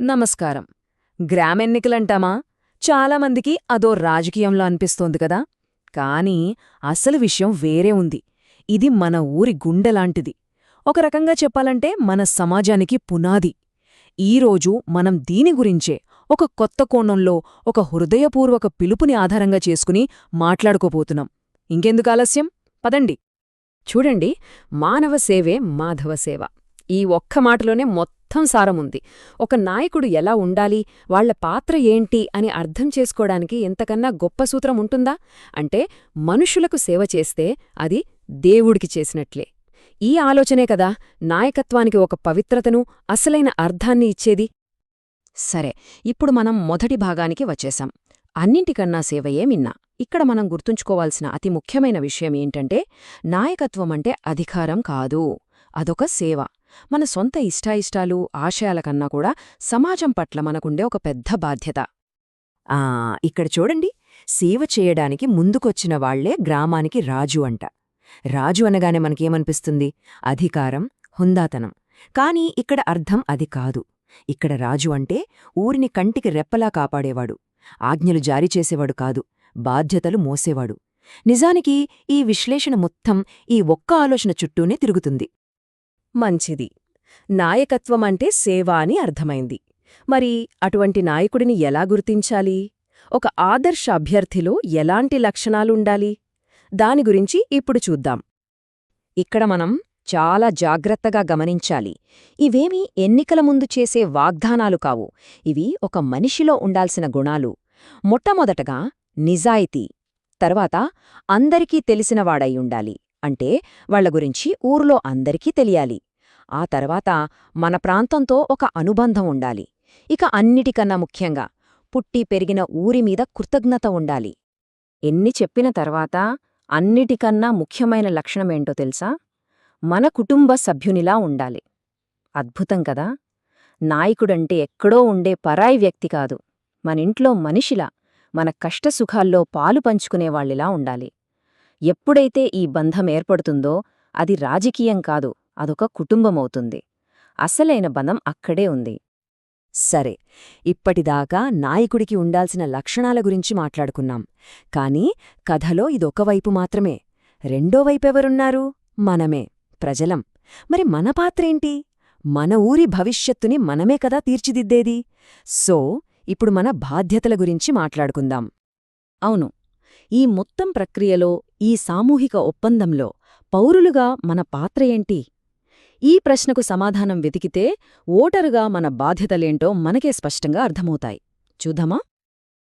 నమస్కారం. గ్రామెన్నికలంటామా? చాలామందికి అదో రాజకీయంలో అనిపిస్తోంది కదా? కానీ అసలు విషయం వేరే ఉంది. ఇది మన ఊరి గుండెలాంటిది. ఒక రకంగా చెప్పాలంటే మన సమాజానికి పునాది. ఈరోజు మనం దీని గురించే ఒక కొత్త కోణంలో ఒక హృదయపూర్వక పిలుపుని ఆధారంగా చేసుకుని మాట్లాడుకోపోతున్నాం ఇంకెందుకు ఆలస్యం? పదండి. చూడండి మానవ సేవే మాధవ సేవ. ఈ ఒక్క మాటలోనే మొత్తం సారముంది. ఒక నాయకుడు ఎలా ఉండాలి? వాళ్ళ పాత్ర ఏంటి? అని అర్థం చేసుకోవడానికి ఎంతకన్నా గొప్ప సూత్రం ఉంటుందా? అంటే మనుషులకు సేవ చేస్తే అది దేవుడికి చేసినట్లే. ఈ ఆలోచనే కదా నాయకత్వానికి ఒక పవిత్రతను అసలైన అర్థాన్ని ఇచ్చేది. సరే ఇప్పుడు మనం మొదటి భాగానికి వచ్చేశాం. అన్నింటికన్నా సేవయే మిన్నా. ఇక్కడ మనం గుర్తుంచుకోవాల్సిన అతి ముఖ్యమైన విషయం ఏంటంటే నాయకత్వం అంటే అధికారం కాదు. అదొక సేవ. మన సొంత ఇష్టాయిష్టాలు ఆశయాల కన్నా కూడా సమాజం పట్ల మనకుండే ఒక పెద్ద బాధ్యత. ఆ ఇక్కడ చూడండి. సేవ చేయడానికి ముందుకొచ్చిన వాళ్ళే గ్రామానికి రాజు అంట. రాజు అనగానే మనకేమనిపిస్తుంది? అధికారం హుందాతనం. కాని ఇక్కడ అర్థం అది కాదు. ఇక్కడ రాజు అంటే ఊరిని కంటికి రెప్పలా కాపాడేవాడు. ఆజ్ఞలు జారీ చేసేవాడు కాదు. బాధ్యతలు మోసేవాడు. నిజానికి ఈ విశ్లేషణ మొత్తం ఈ ఒక్క ఆలోచన చుట్టూనే తిరుగుతుంది. మంచిది. నాయకత్వమంటే సేవ అని అర్థమైంది. మరి అటువంటి నాయకుడిని ఎలా గుర్తించాలి? ఒక ఆదర్శ అభ్యర్థిలో ఎలాంటి లక్షణాలుండాలి? దాని గురించి ఇప్పుడు చూద్దాం. ఇక్కడ మనం చాలా జాగ్రత్తగా గమనించాలి. ఇవేమీ ఎన్నికల ముందు చేసే వాగ్దానాలు కావు. ఇవి ఒక మనిషిలో ఉండాల్సిన గుణాలు. మొట్టమొదటగా నిజాయితీ తర్వాత అందరికీ తెలిసినవాడై ఉండాలి. అంటే వాళ్ళ గురించి ఊర్లో అందరికీ తెలియాలి. ఆ తర్వాత మన ప్రాంతంతో ఒక అనుబంధం ఉండాలి. ఇక అన్నిటికన్నా ముఖ్యంగా పుట్టి పెరిగిన ఊరిమీద కృతజ్ఞత ఉండాలి. ఎన్ని చెప్పిన తర్వాత అన్నిటికన్నా ముఖ్యమైన లక్షణమేంటో తెలుసా? మన కుటుంబ సభ్యునిలా ఉండాలి. అద్భుతం కదా! నాయకుడంటే ఎక్కడో ఉండే పరాయి వ్యక్తి కాదు. మనింట్లో మనిషిలా మన కష్టసుఖాల్లో పాలు పంచుకునేవాళ్ళిలా ఉండాలి. ఎప్పుడైతే ఈ బంధం ఏర్పడుతుందో అది రాజకీయం కాదు అదొక కుటుంబమవుతుంది. అసలైన బంధం అక్కడే ఉంది. సరే ఇప్పటిదాకా నాయకుడికి ఉండాల్సిన లక్షణాల గురించి మాట్లాడుకున్నాం. కాని కథలో ఇదొకవైపు మాత్రమే. రెండో వైపెవరున్నారు? మనమే. ప్రజలం. మరి మన పాత్రేంటి? మన ఊరి భవిష్యత్తుని మనమే కదా తీర్చిదిద్దేది? సో ఇప్పుడు మన బాధ్యతల గురించి మాట్లాడుకుందాం. అవును. ఈ మొత్తం ప్రక్రియలో ఈ సామూహిక ఒప్పందంలో పౌరులుగా మన పాత్ర ఏంటి? ఈ ప్రశ్నకు సమాధానం వెతికితే ఓటరుగా మన బాధ్యతలేంటో మనకే స్పష్టంగా అర్థమవుతాయి. చూద్దామా?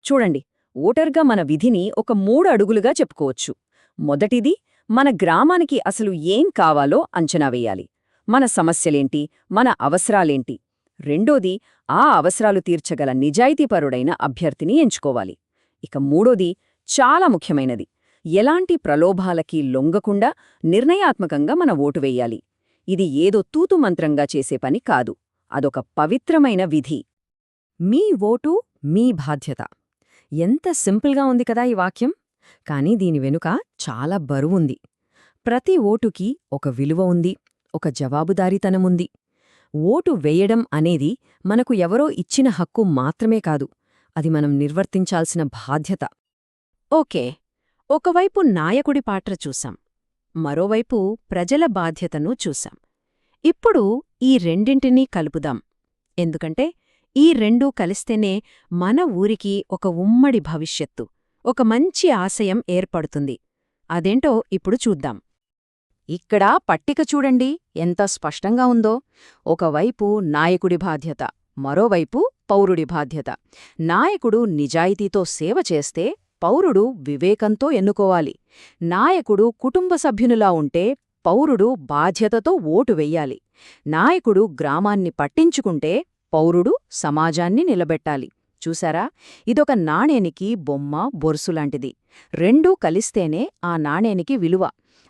చూడండి ఓటర్గా మన విధిని ఒక మూడు అడుగులుగా చెప్పుకోవచ్చు. మొదటిది మన గ్రామానికి అసలు ఏం కావాలో అంచనా వేయాలి. మన సమస్యలేంటి? మన అవసరాలేంటి? రెండోది ఆ అవసరాలు తీర్చగల నిజాయితీపరుడైన అభ్యర్థిని ఎంచుకోవాలి. ఇక మూడోది చాలా ముఖ్యమైనది ఎలాంటి ప్రలోభాలకి లొంగకుండా నిర్ణయాత్మకంగా మన ఓటు వెయ్యాలి ఇది ఏదో తూతుమంత్రంగా చేసే పని కాదు. అదొక పవిత్రమైన విధి. మీ ఓటు మీ బాధ్యత. ఎంత సింపుల్గా ఉంది కదా ఈ వాక్యం. కాని దీని వెనుక చాలా బరువుంది ప్రతి ఓటుకి ఒక విలువ ఉంది ఒక జవాబుదారీతనముంది ఓటు వేయడం అనేది మనకు ఎవరో ఇచ్చిన హక్కు మాత్రమే కాదు అది మనం నిర్వర్తించాల్సిన బాధ్యత. ఓకే. ఒకవైపు నాయకుడి పాత్ర చూశాం మరోవైపు ప్రజల బాధ్యతను చూశాం. ఇప్పుడు ఈ రెండింటినీ కలుపుదాం. ఎందుకంటే ఈ రెండూ కలిస్తేనే మన ఊరికి ఒక ఉమ్మడి భవిష్యత్తు ఒక మంచి ఆశయం ఏర్పడుతుంది. అదేంటో ఇప్పుడు చూద్దాం. ఇక్కడ పట్టిక చూడండి ఎంత స్పష్టంగా ఉందో. ఒకవైపు నాయకుడి బాధ్యత మరోవైపు పౌరుడి బాధ్యత. నాయకుడు నిజాయితీతో సేవ చేస్తే పౌరుడు వివేకంతో ఎన్నుకోవాలి. నాయకుడు కుటుంబ సభ్యునిలా ఉంటే పౌరుడు బాధ్యతతో ఓటు వెయ్యాలి. నాయకుడు గ్రామాన్ని పట్టించుకుంటే పౌరుడు సమాజాన్ని నిలబెట్టాలి. చూసారా ఇదొక నాణేనికి బొమ్మ బొరుసులాంటిది రెండూ కలిస్తేనే ఆ నాణేనికి విలువ.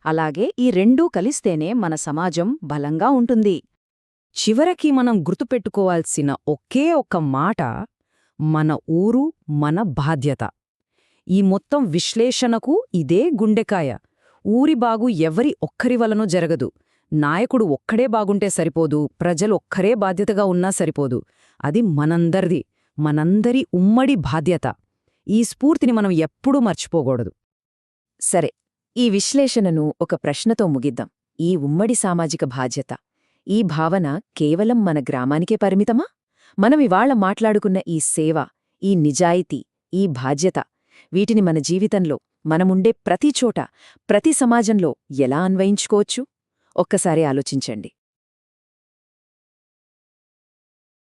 అలాగే ఈ రెండూ కలిస్తేనే మన సమాజం బలంగా ఉంటుంది. చివరికి మనం గుర్తుపెట్టుకోవాల్సిన ఒకే ఒక్క మాట మన ఊరు మన బాధ్యత. ఈ మొత్తం విశ్లేషణకు ఇదే గుండెకాయ. ఊరి బాగు ఎవరి ఒక్కరి వలనో జరగదు. నాయకుడు ఒక్కడే బాగుంటే సరిపోదు ప్రజలు ఒక్కరే బాధ్యతగా ఉన్నా సరిపోదు. అది మనందరిది మనందరి ఉమ్మడి బాధ్యత. ఈ స్ఫూర్తిని మనం ఎప్పుడూ మర్చిపోకూడదు. సరే ఈ విశ్లేషణను ఒక ప్రశ్నతో ముగిద్దాం. ఈ ఉమ్మడి సామాజిక బాధ్యత ఈ భావన కేవలం మన గ్రామానికే పరిమితమా? మనం మాట్లాడుకున్న ఈ సేవ ఈ నిజాయితీ ఈ బాధ్యత వీటిని మన జీవితంలో మనముండే ప్రతి చోట ప్రతి సమాజంలో ఎలా అన్వయించుకోవచ్చు? ఒక్కసారి ఆలోచించండి.